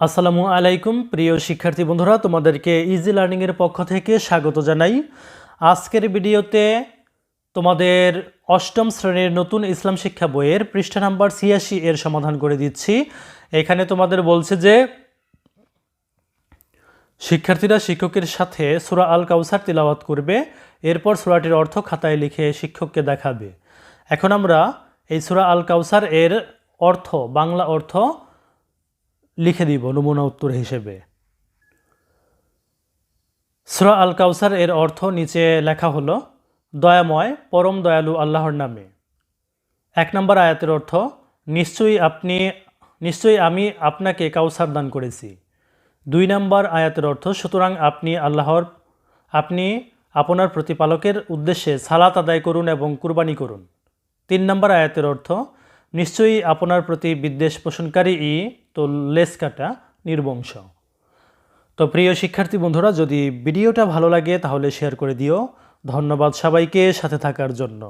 আসসালামু আলাইকুম, প্রিয় শিক্ষার্থী বন্ধুরা, তোমাদেরকে ইজি লার্নিংয়ের পক্ষ থেকে স্বাগত জানাই। আজকের ভিডিওতে তোমাদের অষ্টম শ্রেণির নতুন ইসলাম শিক্ষা বইয়ের পৃষ্ঠা নাম্বার ছিয়াশি এর সমাধান করে দিচ্ছি। এখানে তোমাদের বলছে যে, শিক্ষার্থীরা শিক্ষকের সাথে সুরা আল কাউসার তিলাওয়াত করবে, এরপর সুরাটির অর্থ খাতায় লিখে শিক্ষককে দেখাবে। এখন আমরা এই সুরা আল কাউসার এর অর্থ, বাংলা অর্থ লিখে দিব নমুনা উত্তর হিসেবে। সুরা আল কাউসার এর অর্থ নিচে লেখা হলো, দয়াময়, পরম দয়ালু আল্লাহর নামে। এক নম্বর আয়াতের অর্থ, নিশ্চয়ই আপনি, নিশ্চয়ই আমি আপনাকে কাউসার দান করেছি। দুই নম্বর আয়াতের অর্থ, সুতরাং আপনি আল্লাহর, আপনি আপনার প্রতিপালকের উদ্দেশ্যে সালাত আদায় করুন এবং কুরবানি করুন। তিন নম্বর আয়াতের অর্থ নিশ্চয়ই আপনার প্রতি বিদ্বেষ পোষণকারী ই তো লেস কাটা নির্বংশ। তো প্রিয় শিক্ষার্থী বন্ধুরা, যদি ভিডিওটা ভালো লাগে তাহলে শেয়ার করে দিও। ধন্যবাদ সবাইকে সাথে থাকার জন্য।